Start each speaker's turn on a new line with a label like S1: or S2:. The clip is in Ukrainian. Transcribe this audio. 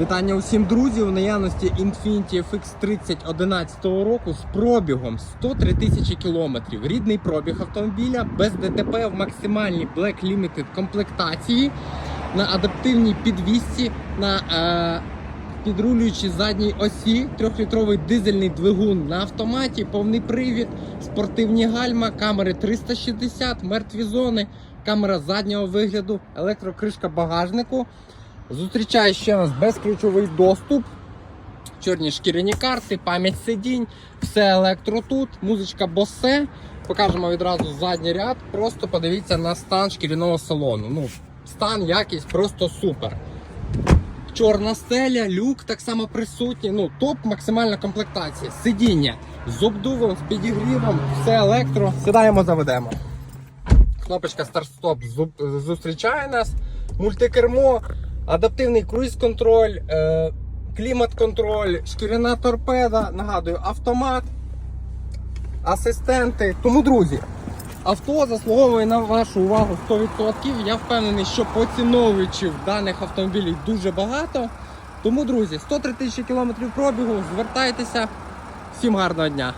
S1: Вітання усім друзів. В наявності Infiniti FX 30 11 року з пробігом 103 тисячі кілометрів. Рідний пробіг автомобіля без ДТП в максимальній Black Limited комплектації на адаптивній підвісці на е, підрулюючій задній осі, трьохлітровий дизельний двигун на автоматі, повний привід, спортивні гальма, камери 360, мертві зони, камера заднього вигляду, електрокришка багажнику. Зустрічає ще нас безключовий доступ, чорні шкіряні карти, пам'ять сидінь, все електро тут, музичка Bose. Покажемо відразу задній ряд. Просто подивіться на стан шкіряного салону. Ну, стан, якість просто супер. Чорна стеля, люк так само присутній. Ну, топ максимальна комплектація. Сидіння з обдувом, з підігрівом, все електро. Сідаємо, заведемо. Кнопочка старт-стоп зустрічає нас. Мультикермо, адаптивний круїз-контроль, е, клімат-контроль, шкіряна торпеда, нагадую, автомат, асистенти. Тому, друзі, авто заслуговує на вашу увагу 100%. Я впевнений, що поціновувачів даних автомобілів дуже багато. Тому, друзі, 103 тисячі кілометрів пробігу, звертайтеся. Всім гарного дня!